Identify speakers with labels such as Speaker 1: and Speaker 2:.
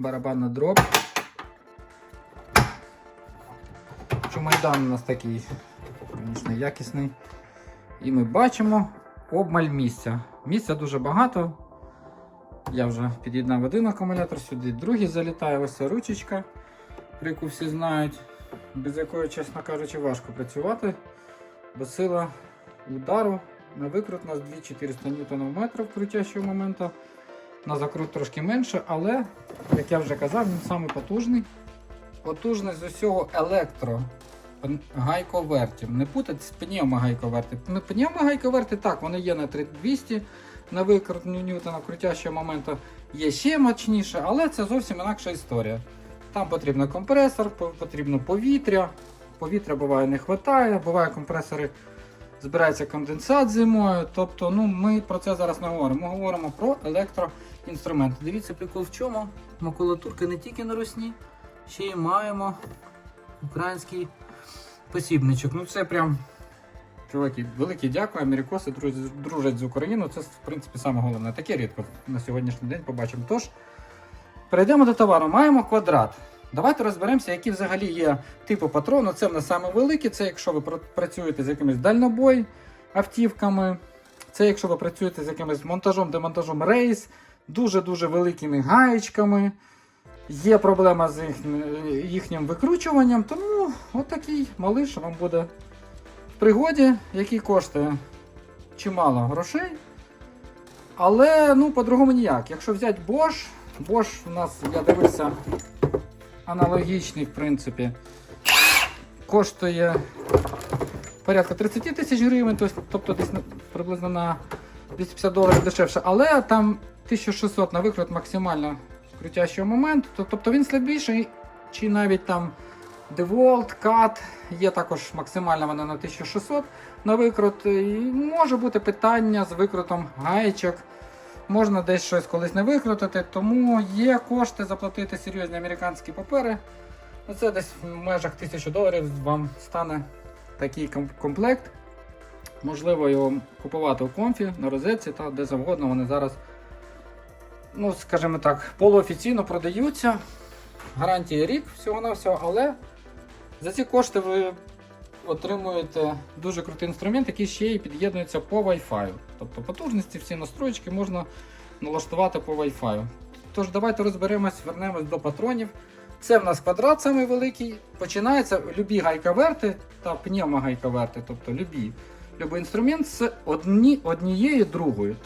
Speaker 1: барабанна дроб. Чумайдан у нас такий, звісно, якісний. І ми бачимо обмаль місця. Місця дуже багато. Я вже під'єднав один акумулятор, сюди другий залітає, ось ця ручечка, про яку всі знають, без якої, чесно кажучи, важко працювати, бо сила удару на викрут у нас 2400 Нм крутящого моменту. На закрут трошки менше, але, як я вже казав, він самий потужний. Потужний з усього електро гайковертів. Не путати з пневмогайковерти. Ну, Пневмогайковерти так, вони є на 3200 на викрут ньютона крутящого моменту є ще мощніше, але це зовсім інакша історія. Там потрібен компресор, потрібно повітря. Повітря буває не вистачає, буває компресори збирається конденсат зимою. Тобто, ну ми про це зараз не говоримо. Ми говоримо про електроінструменти. Дивіться, прикол в чому? Макулатурка не тільки на русні, ще й маємо український посібничок. Ну це прям. Чуваки, велике дякую. Америкоси дружать з Україною. Це, в принципі, саме головне. Таке рідко на сьогоднішній день побачимо. Тож, перейдемо до товару. Маємо квадрат. Давайте розберемося, які взагалі є типи патрону. Це в нас саме великі. Це якщо ви працюєте з якимись дальнобой автівками. Це якщо ви працюєте з якимось монтажом, демонтажом рейс, дуже-дуже великими гаєчками. Є проблема з їхнім, їхнім викручуванням, тому отакий малиш вам буде в пригоді, який коштує чимало грошей. Але ну, по-другому ніяк. Якщо взяти Bosch, Bosch у нас, я дивився, аналогічний, в принципі, коштує порядка 30 тисяч гривень, тобто десь приблизно на 250 доларів дешевше. Але там 1600 на викрут максимально крутящого моменту. Тобто він слабіший, чи навіть там DeWalt, CAT, є також максимальна вона на 1600 на викрут. І може бути питання з викрутом гаєчок. Можна десь щось колись не викрутити, тому є кошти заплатити серйозні американські папери. Ну, Це десь в межах 1000 доларів вам стане такий комплект. Можливо його купувати у конфі, на розетці та де завгодно вони зараз, ну, скажімо так, полуофіційно продаються. Гарантія рік всього-навсього, але за ці кошти ви отримуєте дуже крутий інструмент, який ще й під'єднується по Wi-Fi. Тобто потужності, всі настройки можна налаштувати по Wi-Fi. Тож давайте розберемось, вернемось до патронів. Це в нас квадрат самий великий. Починається любі гайковерти та пневмогайковерти, тобто любі. Любий інструмент з одні, однією другою.